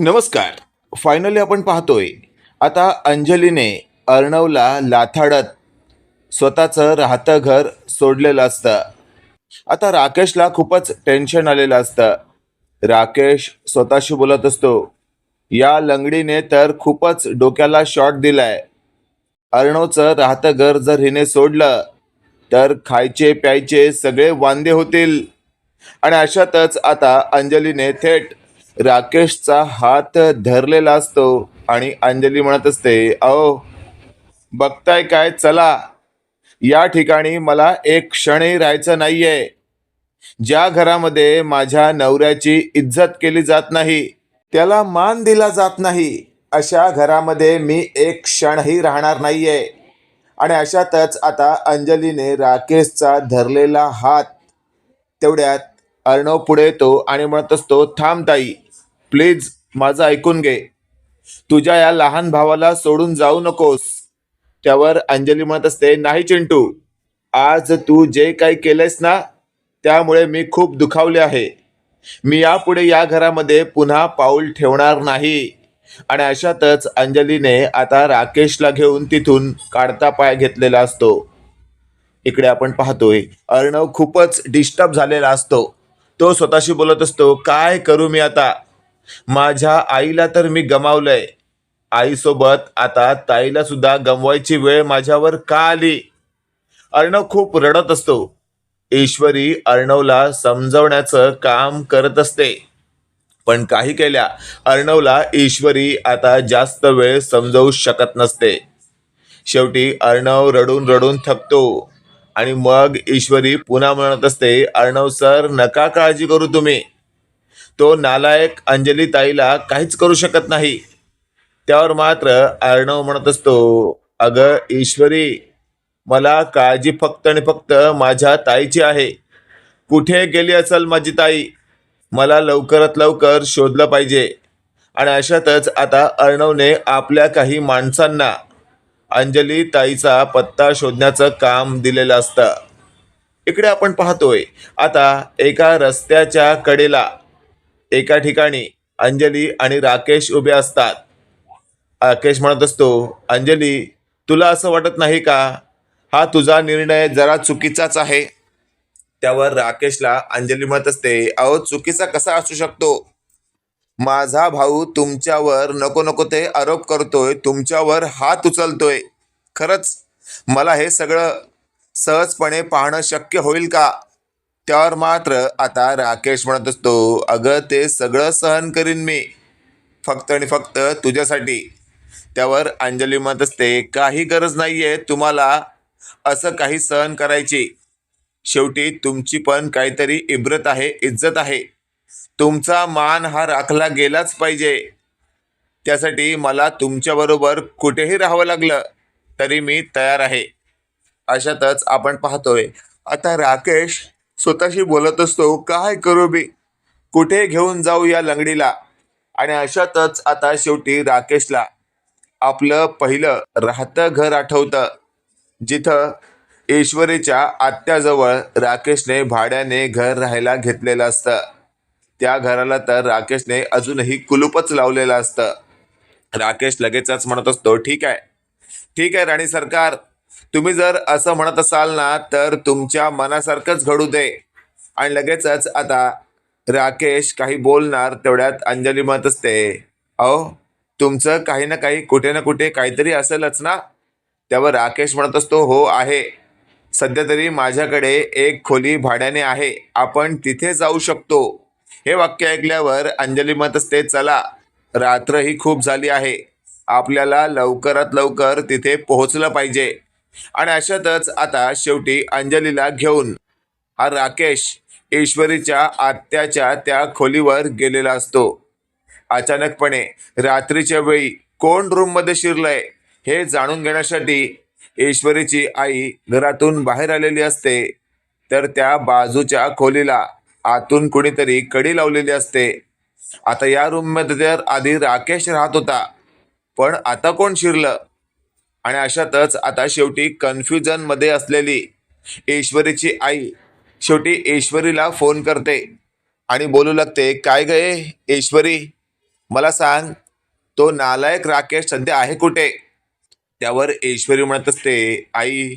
नमस्कार. फायनली आपण पाहतोय. आता अंजलीने अर्णवला लाथाडत स्वतःचं राहतं घर सोडलेलं असतं. आता राकेशला खूपच टेन्शन आलेलं असतं. राकेश स्वतःशी बोलत असतो. या लंगडीने तर खूपच डोक्याला शॉट दिलाय. अर्णवचं राहतं घर जर हिने सोडलं तर खायचे प्यायचे सगळे वांदे होतील. आणि अशातच आता अंजलीने थेट राकेशचा हात धरलेला असतो आणि अंजली म्हणत असते अहो बघताय काय? चला. या ठिकाणी मला एक क्षणही राहायचं नाहीये. ज्या घरामध्ये माझ्या नवऱ्याची इज्जत केली जात नाही त्याला मान दिला जात नाही अशा घरामध्ये मी एक क्षणही राहणार नाहीये. आणि अशातच आता अंजलीने राकेशचा धरलेला हात तेवढ्यात अर्णव पुढे येतो आणि म्हणत असतो थांब ताई. प्लीज माझं ऐकून घे. तुझ्या या लहान भावाला सोडून जाऊ नकोस. त्यावर अंजली म्हणत असते नाही चिंटू आज तू जे काही केलेस ना त्यामुळे मी खूप दुखावले आहे. मी यापुढे या घरामध्ये पुन्हा पाऊल ठेवणार नाही. आणि अशातच अंजलीने आता राकेशला घेऊन तिथून काढता पाय घेतलेला असतो. इकडे आपण पाहतोय अर्णव खूपच डिस्टर्ब झालेला असतो. तो स्वतःशी बोलत असतो काय करू मी आता? माझ्या आईला तर मी गमावलंय. आईसोबत आता ताईला सुद्धा गमवायची वेळ माझ्यावर का आली? अर्णव खूप रडत असतो. ईश्वरी अर्णवला समजवण्याचं काम करत असते. पण काही केल्या अर्णवला ईश्वरी आता जास्त वेळ समजवू शकत नसते. शेवटी अर्णव रडून रडून थकतो आणि मग ईश्वरी पुन्हा म्हणत असते अर्णव सर नका काळजी करू तुम्ही. तो नालायक अंजली ताईला काहीच करू शकत नाही. त्यावर मात्र अर्णव म्हणत असतो अगं ईश्वरी मला काळजी फक्त आणि फक्त माझ्या ताईची आहे. कुठे गेली असेल माझी ताई? मला लवकरात लवकर शोधलं पाहिजे. आणि अशातच आता अर्णवने आपल्या काही माणसांना अंजली ताईचा पत्ता शोधण्याचं काम दिलेलं असतं. इकडे आपण पाहतोय आता एका रस्त्याच्या कडेला एका ठिकाणी अंजली आणि राकेश उभे असतात. राकेश म्हणत असतो अंजली तुला असं वाटत नाही का? हा तुझा निर्णय जरा चुकीचाच आहे. त्यावर राकेशला अंजली म्हणत असते अहो चुकीचा कसा असू शकतो? माझा भाऊ तुमच्यावर नको नको ते आरोप करतोय तुमच्यावर हात उचलतोय. खरंच मला हे सगळं सहजपणे पाहणं शक्य होईल का? त्यावर मात्र आता राकेश म्हणत असतो अगं ते सगळं सहन करीन मी. फक्त आणि फक्त तुझ्यासाठी. त्यावर अंजली म्हणत असते काही गरज नाही आहे तुम्हाला असं काही सहन करायची. शेवटी तुमची पण काहीतरी इब्रत आहे इज्जत आहे. तुमचा मान हा राखला गेलाच पाहिजे. त्यासाठी मला तुमच्याबरोबर कुठेही राहावं लागलं तरी मी तयार आहे. अशातच आपण पाहतोय आता राकेश स्वतःशी बोलत असतो काय करू मी? कुठे घेऊन जाऊ या लंगडीला? आणि अशातच आता शेवटी राकेशला आपलं पहिलं राहतं घर आठवतं जिथं ईश्वरीच्या आत्याजवळ राकेशने भाड्याने घर राहायला घेतलेलं असतं. त्या घराला तर राकेशने अजूनही कुलूपच लावलेलं असतं. राकेश लगेचच म्हणत असतो ठीक आहे. ठीक आहे राणी सरकार. तुम्ही जर असं म्हणत असाल ना तर तुमच्या मनासारखंच घडू दे. आणि लगेचच आता राकेश काही बोलणार तेवढ्यात अंजली म्हणत असते अहो तुमचं काही ना काही कुठे ना कुठे काहीतरी असेलच ना? त्यावर राकेश म्हणत असतो हो आहे. सध्या तरी माझ्याकडे एक खोली भाड्याने आहे. आपण तिथे जाऊ शकतो. हे वाक्य ऐकल्यावर अंजली म्हणत असते चला रात्र ही खूप झाली आहे. आपल्याला लवकरात लवकर तिथे पोहोचलं पाहिजे. आणि अशातच आता शेवटी अंजलीला घेऊन हा राकेश ईश्वरीच्या आत्याच्या त्या खोलीवर गेलेला असतो. अचानकपणे रात्रीच्या वेळी कोण रूममध्ये शिरलंय हे जाणून घेण्यासाठी ईश्वरीची आई घरातून बाहेर आलेली असते. तर त्या बाजूच्या खोलीला आतून कुणीतरी कडी लावलेली असते. आता या रूममध्ये तर आधी राकेश राहत होता. पण आता कोण शिरलं? आणि अशातच आता शेवटी कन्फ्युजनमध्ये असलेली ईश्वरीची आई शेवटी ईश्वरीला फोन करते आणि बोलू लागते काय गये ईश्वरी मला सांग तो नालायक राकेश सध्या आहे कुठे? त्यावर ईश्वरी म्हणत असते आई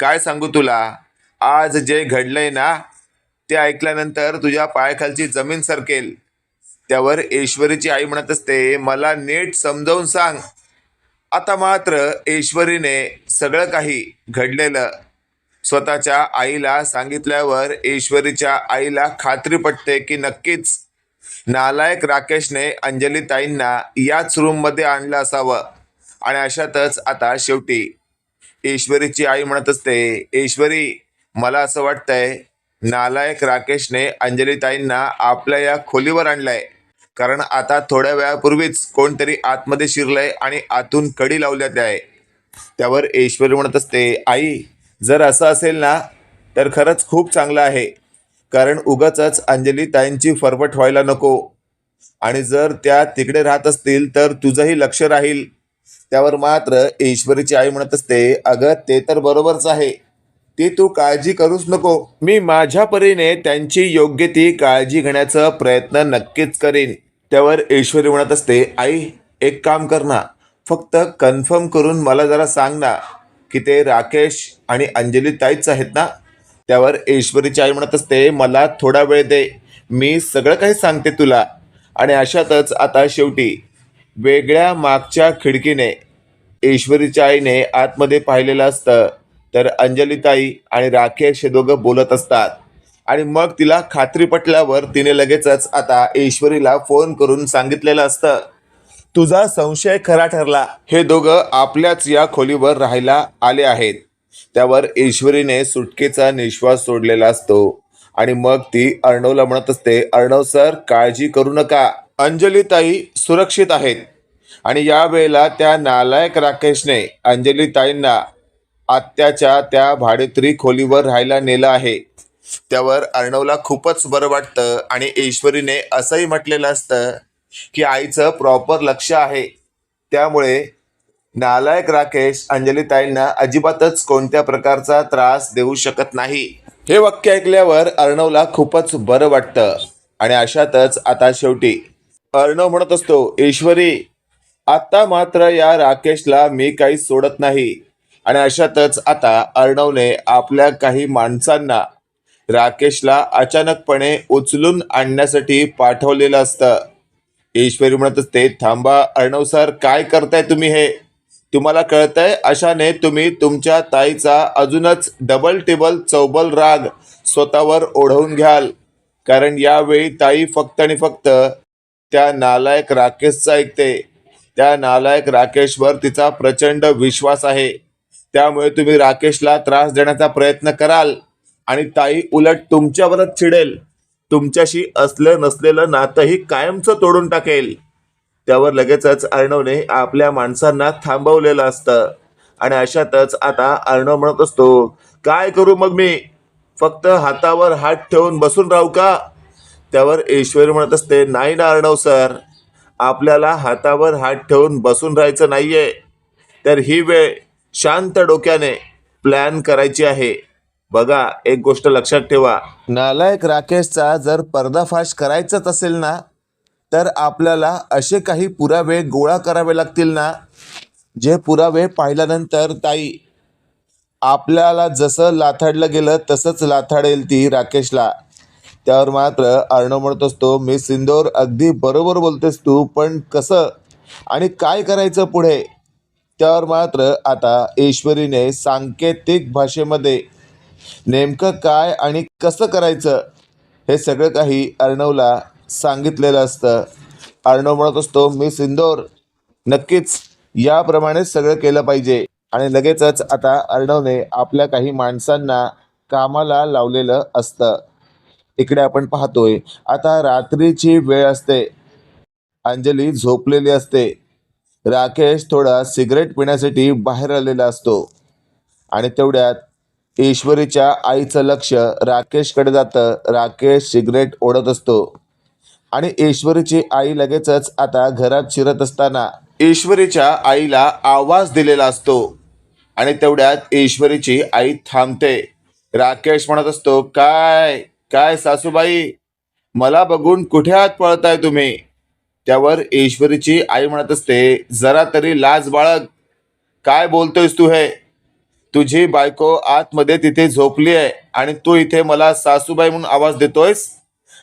काय सांगू तुला? आज जे घडलंय ना ते ऐकल्यानंतर तुझ्या पायाखालची जमीन सरकेल. त्यावर ईश्वरीची आई म्हणत असते मला नीट समजावून सांग आता मात्र ईश्वरीने सगळं काही घडलेलं स्वतःच्या आईला सांगितल्यावर ईश्वरीच्या आईला खात्री पटते की नक्कीच नालायक राकेशने अंजली ताईंना याच रूममध्ये आणलं असावं. आणि अशातच आता शेवटी ईश्वरीची आई म्हणत असते ईश्वरी मला असं वाटतंय नालायक राकेशने अंजली ताईंना आपल्या या खोलीवर आणलंय. कारण आता थोड्या वेळापूर्वीच कोणतरी आतमध्ये शिरलंय आणि आतून कडी लावल्यात आहे. त्यावर ऐश्वरी म्हणत असते आई जर असं असेल ना तर खरंच खूप चांगलं आहे. कारण उगाचच अंजली ताईंची फरफट व्हायला नको. आणि जर त्या तिकडे राहत असतील तर तुझंही लक्ष राहील. त्यावर मात्र ईश्वरीची आई म्हणत असते अगं ते तर बरोबरच आहे. ती तू काळजी करूच नको. मी माझ्या परीने त्यांची योग्य ती काळजी घेण्याचा प्रयत्न नक्कीच करीन. त्यावर ईश्वरी म्हणत असते आई एक काम कर ना. फक्त कन्फर्म करून मला जरा सांग ना की ते राकेश आणि अंजली ताईच आहेत ना? त्यावर ईश्वरीची आई म्हणत असते मला थोडा वेळ दे. मी सगळं काही सांगते तुला. आणि अशातच आता शेवटी वेगळ्या मागच्या खिडकीने ईश्वरीच्या आईने आतमध्ये पाहिलेलं असतं. तर अंजलीताई आणि राकेश हे दोघं बोलत असतात. आणि मग तिला खात्री पटल्यावर तिने लगेचच आता ईश्वरीला फोन करून सांगितलेलं असतं. तुझा संशय खरा ठरला. हे दोघं आपल्याच या खोलीवर राहायला आले आहेत. त्यावर ईश्वरीने सुटकेचा निश्वास सोडलेला असतो. आणि मग ती अर्णवला म्हणत असते अर्णव सर काळजी करू नका. अंजलीताई सुरक्षित आहेत. आणि या वेळेला त्या नालायक राकेशने अंजलीताईंना आत्याच्या त्या भाडेतरी खोलीवर राहायला नेलं आहे. त्यावर अर्णवला खूपच बरं वाटतं आणि ईश्वरीने असंही म्हटलेलं असतं की आईचं प्रॉपर लक्ष आहे. त्यामुळे नालायक राकेश अंजलीताईंना अजिबातच कोणत्या प्रकारचा त्रास देऊ शकत नाही. हे वाक्य ऐकल्यावर अर्णवला खूपच बरं वाटतं आणि अशातच आता शेवटी अर्णव म्हणत असतो ईश्वरी आता मात्र या राकेशला मी काही सोडत नाही. आणि अशातच आता अर्णवने आपल्या काही माणसांना राकेशला अचानकपणे उचलून आणण्यासाठी पाठवलेलं असतं. ईश्वरी म्हणत असते थांबा अर्णव सर काय करताय तुम्ही हे? तुम्हाला कळतंय अशाने तुम्ही तुमच्या ताईचा अजूनच डबल टेबल चौबल राग स्वतःवर ओढवून घ्याल. कारण यावेळी ताई फक्त आणि फक्त त्या नालायक राकेशचं ऐकते. त्या नालायक राकेशवर तिचा प्रचंड विश्वास आहे. त्यामुळे तुम्ही राकेशला त्रास देण्याचा प्रयत्न कराल. आणि ताई उलट तुमच्यावरच चिडेल. तुमच्याशी असलं नसलेलं नातंही कायमचं तोडून टाकेल. त्यावर लगेचच अर्णवने आपल्या माणसांना थांबवलेलं असतं. आणि अशातच आता अर्णव म्हणत असतो काय करू मग मी? फक्त हातावर हात ठेवून बसून राहू का? त्यावर ईश्वरी म्हणत असते नाही ना अर्णव सर आपल्याला हातावर हात ठेवून बसून राहायचं नाहीये. तर ही वेळ शांत डोक्याने प्लॅन करायची आहे. बघा एक गोष्ट लक्षात ठेवा. नालायक राकेशचा जर पर्दाफाश करायचाच असेल ना तर आपल्याला असे काही पुरावे गोळा करावे लागतील ना? जे पुरावे पाहिल्यानंतर ताई आपल्याला जसं लाथाडलं गेलं तसंच लाथाडेल ती राकेशला. त्यावर मात्र अर्णव म्हणत असतो मी सिंदोर अगदी बरोबर बोलतेस तू पण कसं आणि काय करायचं पुढे? त्यावर मात्र आता ईश्वरीने सांकेतिक भाषेमध्ये नेमकं काय आणि कसं करायचं हे सगळं काही अर्णवला सांगितलेलं असतं. अर्णव म्हणत असतो मी सिंदोर नक्कीच याप्रमाणे सगळं केलं पाहिजे. आणि लगेचच आता अर्णवने आपल्या काही माणसांना कामाला लावलेलं असतं. इकडे आपण पाहतोय आता रात्रीची वेळ असते. अंजली झोपलेली असते. राकेश थोडा सिगरेट पिण्यासाठी बाहेर आलेला असतो. आणि तेवढ्यात ईश्वरीच्या आईचं लक्ष राकेशकडे जातं. राकेश सिगरेट ओढत असतो. आणि ईश्वरीची आई लगेचच आता घरात शिरत असताना ईश्वरीच्या आईला आवाज दिलेला असतो. आणि तेवढ्यात ईश्वरीची आई थांबते. राकेश म्हणत असतो काय? काय सासूबाई? मला बघून कुठे आत पळताय तुम्ही? त्यावर ईश्वरीची आई म्हणत असते जरा तरी लाज बाळग. काय बोलतोयस तू हे? तुझी बायको आतमध्ये तिथे झोपली आहे आणि तू इथे मला सासूबाई म्हणून आवाज देतोयस?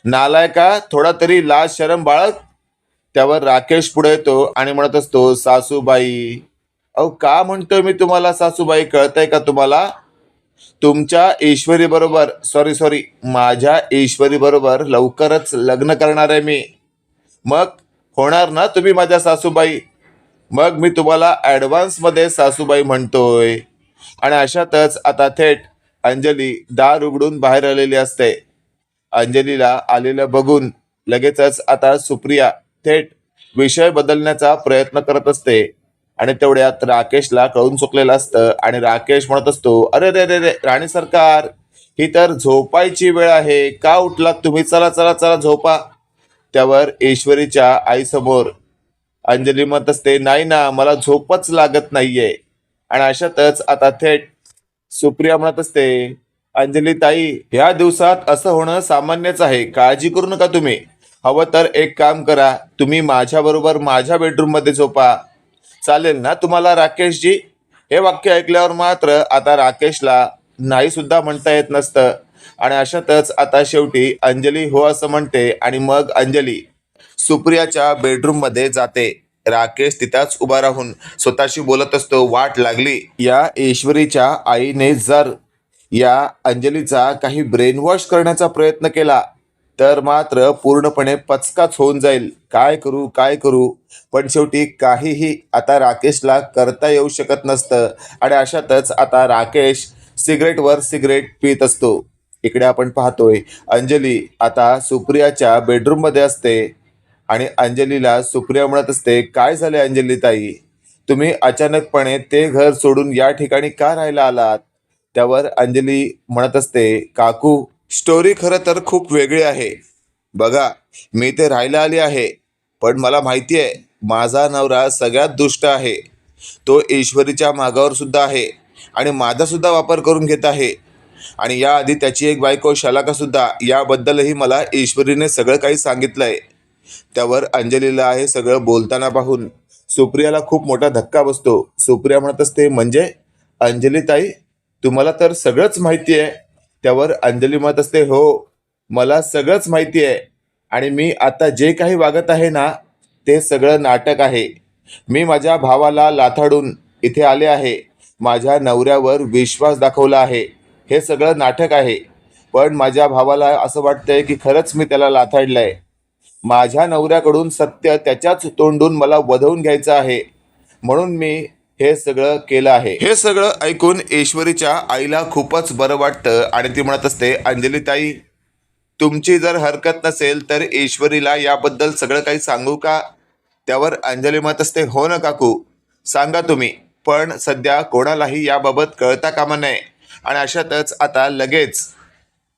नालाय का थोडा तरी लाज शरम बाळग. त्यावर राकेश पुढे येतो आणि म्हणत असतो सासूबाई. अहो का म्हणतोय मी तुम्हाला सासूबाई? कळतंय का तुम्हाला? तुमच्या ईश्वरी बरोबर सॉरी सॉरी माझ्या ईश्वरी बरोबर लवकरच लग्न करणार आहे मी. मग? होणार ना तुम्ही माझ्या सासूबाई? मग मी तुम्हाला ॲडव्हान्समध्ये सासूबाई म्हणतोय. आणि अशातच आता थेट अंजली दार उघडून बाहेर आलेली असते. अंजलीला आलेलं बघून लगेचच आता सुप्रिया थेट विषय बदलण्याचा प्रयत्न करत असते. आणि तेवढ्यात राकेशला कळून चुकलेलं असतं आणि राकेश म्हणत असतो अरे रे रे रे राणी सरकार ही तर झोपायची वेळ आहे. का उठलात तुम्ही? चला चला चला झोपा. त्यावर ईश्वरीच्या आईसमोर अंजली म्हणत असते नाही ना मला झोपच लागत नाहीये. आणि अशातच आता थेट सुप्रिया म्हणत असते अंजली ताई ह्या दिवसात असं होणं सामान्यच आहे. काळजी करू नका तुम्ही. हवं तर एक काम करा. तुम्ही माझ्याबरोबर माझ्या बेडरूममध्ये झोपा. चालेल ना तुम्हाला राकेशजी? हे वाक्य ऐकल्यावर मात्र आता राकेशला नाही सुद्धा म्हणता येत नसतं. आणि अशातच आता शेवटी अंजली हो असं म्हणते आणि मग अंजली सुप्रियाच्या बेडरूममध्ये जाते. राकेश तिथंच उभा राहून स्वतःशी बोलत असतो. वाट लागली. या ईश्वरीच्या आईने जर या अंजलीचा काही ब्रेन वॉश करण्याचा प्रयत्न केला तर मात्र पूर्णपणे पचकाच होऊन जाईल. काय करू काय करू? पण शेवटी काहीही आता राकेशला करता येऊ शकत नसतं. आणि अशातच आता राकेश सिगरेटवर सिगरेट पित असतो. इकडे आपण पाहतोय अंजली आता सुप्रियाच्या बेडरूममध्ये असते. आणि अंजलीला सुप्रिया म्हणत असते काय झाले अंजली ताई? तुम्ही अचानकपणे ते घर सोडून या ठिकाणी का राहायला आलात? त्यावर अंजली म्हणत असते काकू स्टोरी खरं तर खूप वेगळी आहे. बघा मी ते राहायला आली आहे पण मला माहिती आहे माझा नवरा सगळ्यात दुष्ट आहे. तो ईश्वरीच्या मागावर सुद्धा आहे आणि माझासुद्धा वापर करून घेत आहे. आणि याआधी त्याची एक बायको शलाकासुद्धा याबद्दलही मला ईश्वरीने सगळं काही सांगितलं आहे त्यावर अंजलीला आहे सगळं बोलताना पाहून. सुप्रियाला खूप मोठा धक्का बसतो. सुप्रिया म्हणत असते म्हणजे अंजली ताई तुम्हाला तर सगळंच माहिती आहे त्यावर अंजली म्हणत असते हो मला सगळंच माहिती आहे आणि मी आता जे काही वागत आहे ना ते सगळं नाटक आहे. मी माझ्या भावाला लाथाडून इथे आले आहे. माझ्या नवऱ्यावर विश्वास दाखवला आहे. हे सगळं नाटक आहे. पण माझ्या भावाला असं वाटतंय की खरंच मी त्याला लाथाडलंय. माझ्या नवऱ्याकडून सत्य त्याच्याच तोंडून मला वधवून घ्यायचं आहे. म्हणून मी हे सगळं केलं आहे. हे सगळं ऐकून ईश्वरीच्या आईला खूपच बरं वाटतं आणि ती म्हणत असते अंजली ताई तुमची जर हरकत नसेल तर ईश्वरीला याबद्दल सगळं काही सांगू का? त्यावर अंजली म्हणत असते हो ना काकू सांगा तुम्ही पण सध्या कोणालाही याबाबत कळता कामा नये. आणि अशातच आता लगेच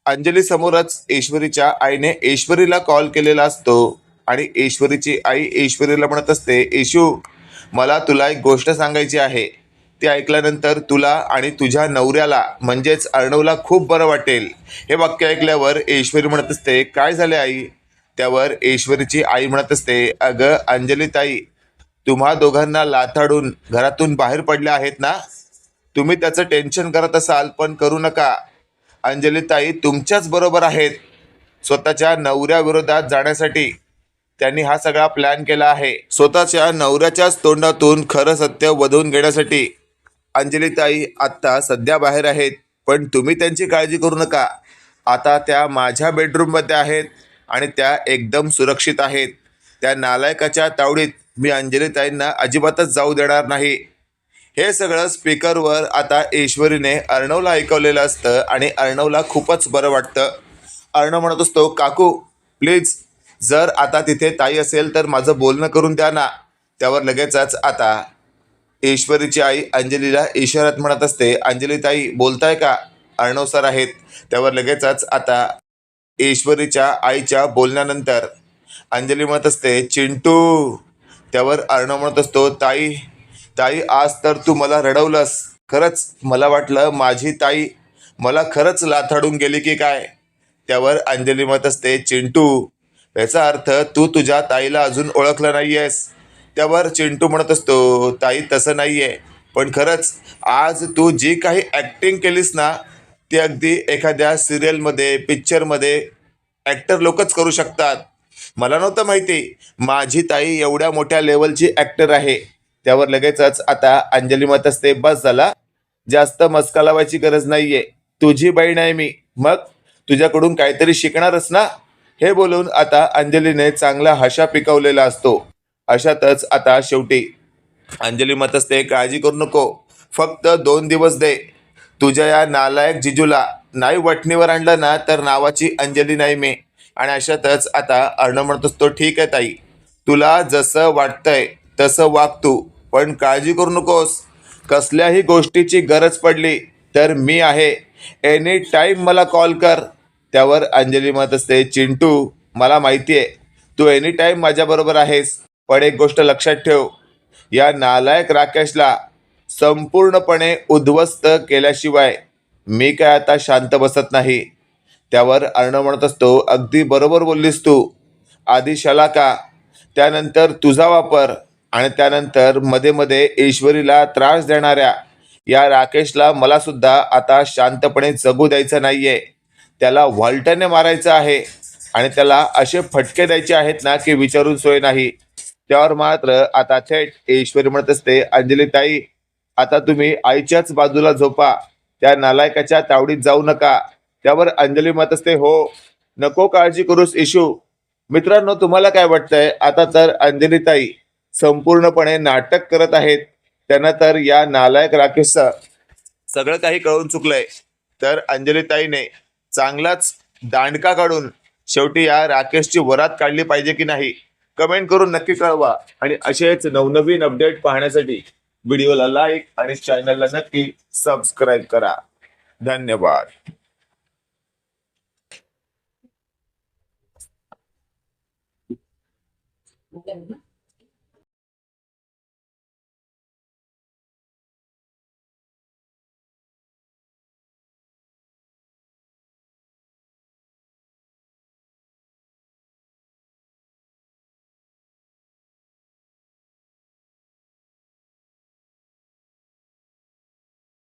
अंजली समोरच ऐश्वरीच्या आईने ऐश्वरीला कॉल केलेला असतो. आणि ऐश्वरीची आई ऐश्वरीला म्हणत असते येशू मला तुला एक गोष्ट सांगायची आहे. ती ऐकल्यानंतर तुला आणि तुझ्या नवऱ्याला म्हणजेच अर्णवला खूप बरं वाटेल. हे वाक्य ऐकल्यावर ऐश्वरी म्हणत असते काय झाले आई? त्यावर ऐश्वरीची आई म्हणत असते अगं अंजली ताई तुम्हा दोघांना लाथाडून घरातून बाहेर पडल्या आहेत ना? तुम्ही त्याचं टेन्शन करत असाल पण करू नका. अंजलीताई तुमच्याच बरोबर आहेत. स्वतःच्या नवऱ्याविरोधात जाण्यासाठी त्यांनी हा सगळा प्लॅन केला आहे. स्वतःच्या नवऱ्याच्याच तोंडातून खरं सत्य वधवून घेण्यासाठी अंजलीताई आत्ता सध्या बाहेर आहेत. पण तुम्ही त्यांची काळजी करू नका. आता त्या माझ्या बेडरूममध्ये आहेत आणि त्या एकदम सुरक्षित आहेत. त्या नालायकाच्या तावडीत मी अंजलीताईंना अजिबातच जाऊ देणार नाही. हे सगळं स्पीकरवर आता ईश्वरीने अर्णवला ऐकवलेलं असतं आणि अर्णवला खूपच बरं वाटतं. अर्णव म्हणत असतो काकू प्लीज जर आता तिथे ताई असेल तर माझं बोलणं करून द्या ना. त्यावर लगेचच आता ईश्वरीची आई अंजलीला इशारात म्हणत असते अंजली ताई बोलताय का? अर्णव सर आहेत. त्यावर लगेचच आता ईश्वरीच्या आईच्या बोलण्यानंतर अंजली म्हणत असते चिंटू. त्यावर अर्णव म्हणत असतो ताई ताई आज तर तू मला रडवलंस. खरंच मला वाटलं माझी ताई मला खरंच लाथाडून गेली की काय? त्यावर अंजली मत असते चिंटू याचा अर्थ तू तुझ्या ताईला अजून ओळखलं आहेस त्यावर चिंटू म्हणत असतो ताई तसं नाही आहे पण खरंच आज तू जी काही ॲक्टिंग केलीस ना ती अगदी एखाद्या सिरियलमध्ये पिक्चरमध्ये ॲक्टर लोकच करू शकतात. मला नव्हतं माहिती माझी ताई एवढ्या मोठ्या लेवलची ॲक्टर आहे. त्यावर लगेचच आता अंजली मत असते बस झाला. जास्त मस्का लावायची गरज नाहीये. तुझी बहीण आहे मी. मग तुझ्याकडून काहीतरी शिकणारच ना? हे बोलून आता अंजलीने चांगला हशा पिकवलेला असतो. अशातच आता शेवटी अंजली मत असते काळजी करू नको. फक्त दोन दिवस दे. तुझ्या या नालायक जिजूला नाही वटणीवर आणलं ना तर नावाची अंजली नाही मी. आणि अशातच आता अर्णव म्हणत असतो ठीक आहे ताई. तुला जसं वाटतंय तसं वाग तू पण काळजी करू नकोस. कसल्याही गोष्टीची गरज पडली तर मी आहे. एनी टाईम मला कॉल कर. त्यावर अंजली म्हणत असते चिंटू मला माहिती आहे तू एनी टाईम माझ्याबरोबर आहेस पण एक गोष्ट लक्षात ठेव. या नालायक राकेशला संपूर्णपणे उद्ध्वस्त केल्याशिवाय मी काय आता शांत बसत नाही. त्यावर अर्णव म्हणत असतो अगदी बरोबर बोललीस तू. आधी शलाका त्यानंतर तुझा वापर आणि त्यानंतरमध्ये मध्ये ईश्वरीला त्रास देणाऱ्या या राकेशला मला सुद्धा आता शांतपणे जगू द्यायचं नाहीये. त्याला व्हॉल्टने मारायचं आहे आणि त्याला असे फटके द्यायचे आहेत ना की विचारून सोय नाही. त्यावर मात्र आता थेट ईश्वरी म्हणत असते अंजली ताई आता तुम्ही आईच्याच बाजूला झोपा. त्या नालायकाच्या तावडीत जाऊ नका. त्यावर अंजली म्हणत असते हो नको काळजी करूस इशू. मित्रांनो तुम्हाला काय वाटतंय? आता तर अंजलीताई संपूर्णपणे नाटक करत आहेत. त्यांना तर या नालायक राकेशचं सगळं काही कळून चुकलंय. तर अंजलीताईने चांगलाच दांडका काढून शेवटी या राकेशची वरात काढली पाहिजे की नाही कमेंट करून नक्की कळवा. आणि असेच नवनवीन अपडेट पाहण्यासाठी व्हिडिओला लाईक आणि चॅनलला नक्की सबस्क्राईब करा. धन्यवाद. Maganda.